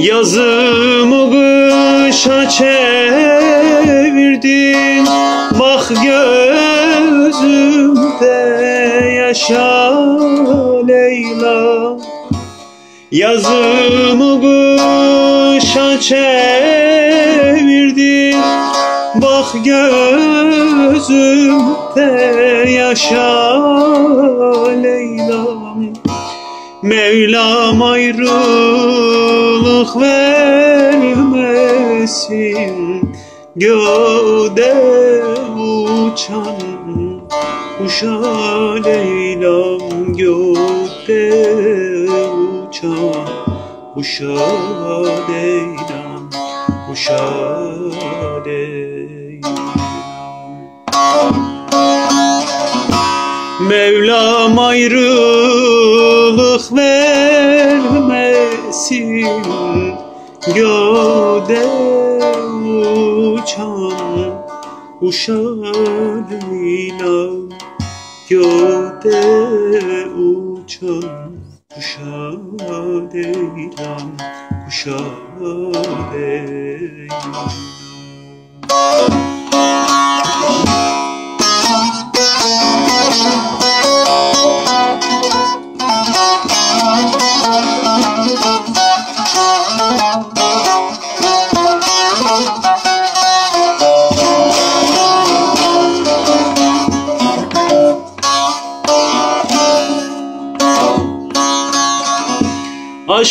Yazımı kışa çevirdin. Bak gözümde yaşa Leyla. Yazımı kışa çevirdin. Bak gözümde yaşa Leyla'm Mevlam ayrılık vermesin Göğde uçan kuşa Leyla'm Göğde uçan kuşa Leyla'm Kuşa Leyla'm Mevlam ayrılık vermesin. Göde uçan uşağıyla Göde uçan uşağıyla Uşağıyla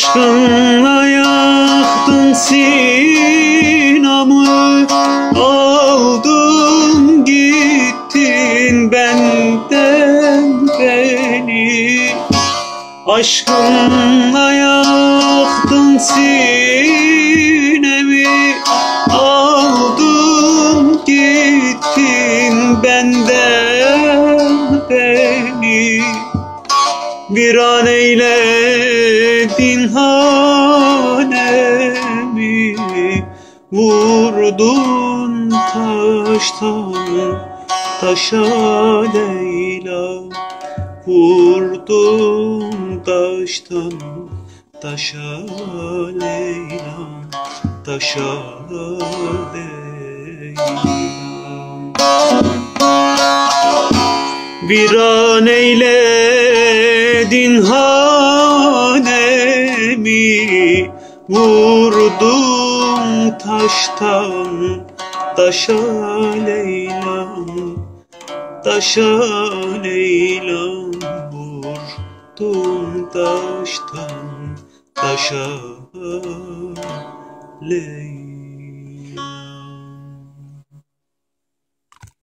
Aşkınla yaktın sinamı Aldın gittin benden beni. Aşkınla yaktın sinemi Aldın gittin benden beni. Bir an eyledin Vurdun taştan taşa Leyla. Vurdun taştan taşa Leyla. Taşa Leyla. Bir an eyledin hanemi. Vurdum taştan taşa Leyla'm Taşa Leyla'm Vurdum taştan taşa Leyla